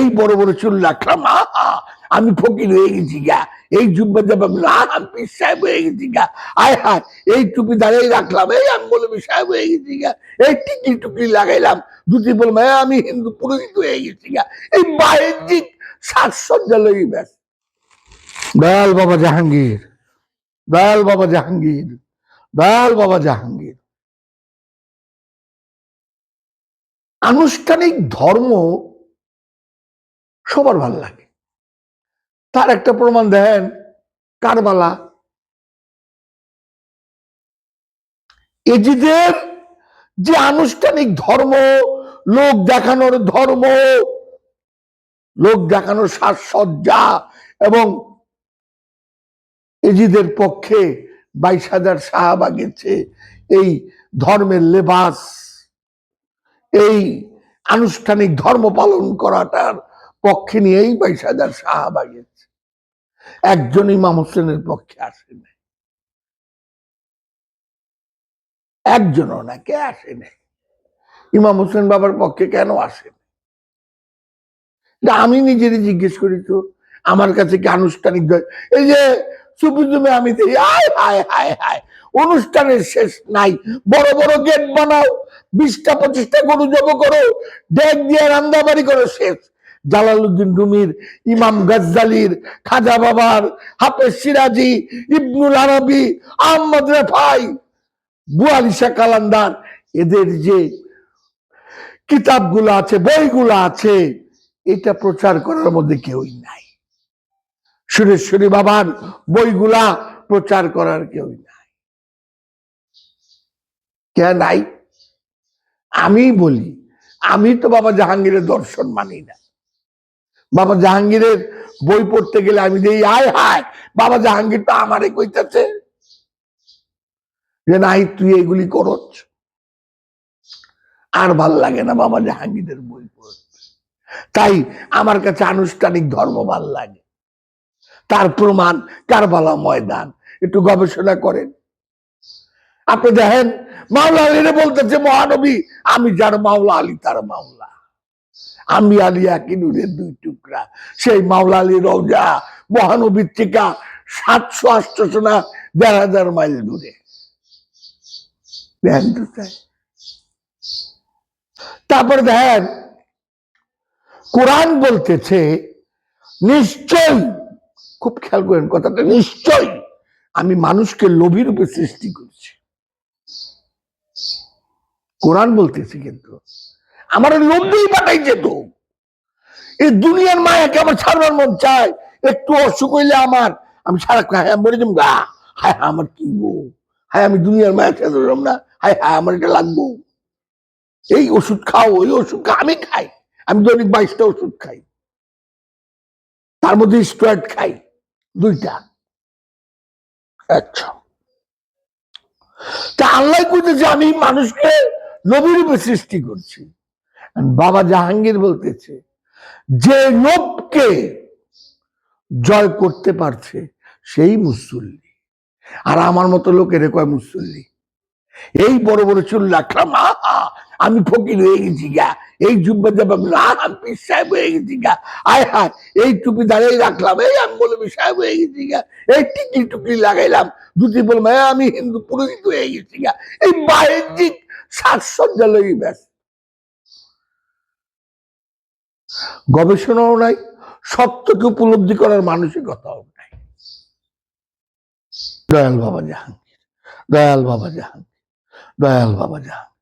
এই বড় বড় চুল রাখলাম আমি ফকির হয়ে গেছি গা। এই জুব্বা জবাব না আমি সাহেব হয়ে গেছি গা। আয় হায় এই টুপি দাঁড়িয়ে রাখলাম, এই আমি বলবি সাহেব হয়ে গেছি গা। এই টিকি টুকি লাগাইলাম, দুটি "এই আমি হিন্দু পুরোহিত হয়ে গেছি গা। এই বাহ্যিক সাজসজ্জা লই ব্যাস দয়াল বাবা জাহাঙ্গীর, দয়াল বাবা জাহাঙ্গীর, দয়াল বাবা জাহাঙ্গীর। আনুষ্ঠানিক ধর্ম সবার ভালো লাগে। তার একটা প্রমাণ দেন, কারবালা। এজিদের যে আনুষ্ঠানিক ধর্ম, লোক দেখানোর ধর্ম, লোক দেখানোর সাজসজ্জা এবং এজিদের পক্ষে বাইশ হাজার সাহাবা গেছে এই ধর্মের লেবাস, এই আনুষ্ঠানিক ধর্ম পালন করাটার পক্ষে নিয়েই হাজার সাহাবা গেছে একজন ইমাম হোসেনের পক্ষে আসে নাই। একজনও না কে আসে নাই। ইমাম হোসেন বাবার পক্ষে কেন আসেন আমি নিজেরই জিজ্ঞেস করি তো, আমার কাছে কি আনুষ্ঠানিক এই যে সুপুজুমে আমি হায় হায় হায় হায়, অনুষ্ঠানের শেষ নাই, বড় বড় গেট বানাও, বিশটা, পঁচিশটা গরু জব করো, ডেক দিয়ে রান্দাবাড়ি করো, শেষ। জালালউদ্দিন রুমির ইমাম গজ্জালির, খাজা বাবার, হাফেজ সিরাজি, ইবনুল আরবি, আহমদ রেফাই বুয়ালিশা কালান্দার এদের যে কিতাবগুলো আছে, বইগুলো আছে, এটা প্রচার করার মধ্যে কেউই নাই। সুরেশ্বরী বাবার বইগুলা প্রচার করার কেউই নাই। কে নাই? আমি বলি, আমি তো বাবা জাহাঙ্গীরের দর্শন মানি না। বাবা জাহাঙ্গীরের বই পড়তে গেলে আমি দিই আয় হায় বাবা জাহাঙ্গীর তো আমারে কইতাছে যে, নাই, তুই এগুলি করছ আর ভালো লাগে না বাবা জাহাঙ্গীরের বই পড়তে। তাই আমার কাছে আনুষ্ঠানিক ধর্ম ভালো লাগে। তার প্রমাণ কারবালা ময়দান। একটু গবেষণা করেন। আপনি দেখেন, মাওলা আলীরে বলতেছে, মহানবী, আমি যার মাওলা, আলী তার মাওলা। আমি আলী একই নূরের দুই টুকরা, সেই মাওলা আলী রওজা মহানবীর থেকে সাতশো আটশো না দেড় হাজার মাইল দূরে। তারপরে দেখেন, কোরআন বলতেছে নিশ্চয় খুব খেয়াল করেন কথাটা নিশ্চয় আমি মানুষকে লোভী রূপে সৃষ্টি করছি কোরআন বলতেছে কিন্তু আমার লোভ দিয়ে পাঠাইছে তো এই দুনিয়ার মায়াকে আমার ছাড়বার মন চায়। একটু অসুখ হইলে আমার, আমি সারা হ্যাঁ মরে যাম গা। হায় হায় আমার কি গো? হায় আমি দুনিয়ার মায়া খেতে পারলাম না। হায় হায় আমার এটা লাগবো। এই ওষুধ খাও ওই ওষুধ খা, আমি খাই। আমি দৈনিক বাইশটা ওষুধ খাই। তার মধ্যে স্ট্রয়েড খাই, দুইটা। আচ্ছা। তা আল্লাহ কইতেছে, আমি মানুষকে নবী রূপে সৃষ্টি করছি। বাবা জাহাঙ্গীর বলতেছে, যে লোভকে জয় করতে পারছে সেই মুসল্লি। আর আমার মতো লোকের কয় মুসল্লি? এই বড় বড় চুল রাখলাম আমি ফকির হয়ে গেছি গা। এই জুব্বা সাহেব হয়ে গেছি গা। আয় হায়, এই টুপি দাঁড়িয়ে রাখলাম, এই আমি বলবি সাহেব হয়ে গেছি গা। এই টিকি টুকি লাগাইলাম দুটি আমি হিন্দু পুরোহিত হয়ে গেছি গা। এই বাহ্যিক সাজসজ্জা লই ব্যাস গবেষণাও নাই, সত্যকে উপলব্ধি করার মানসিকতাও নাই। দয়াল বাবা জাহাঙ্গীর, দয়াল বাবা জাহাঙ্গীর, দয়াল বাবা জাহাঙ্গীর।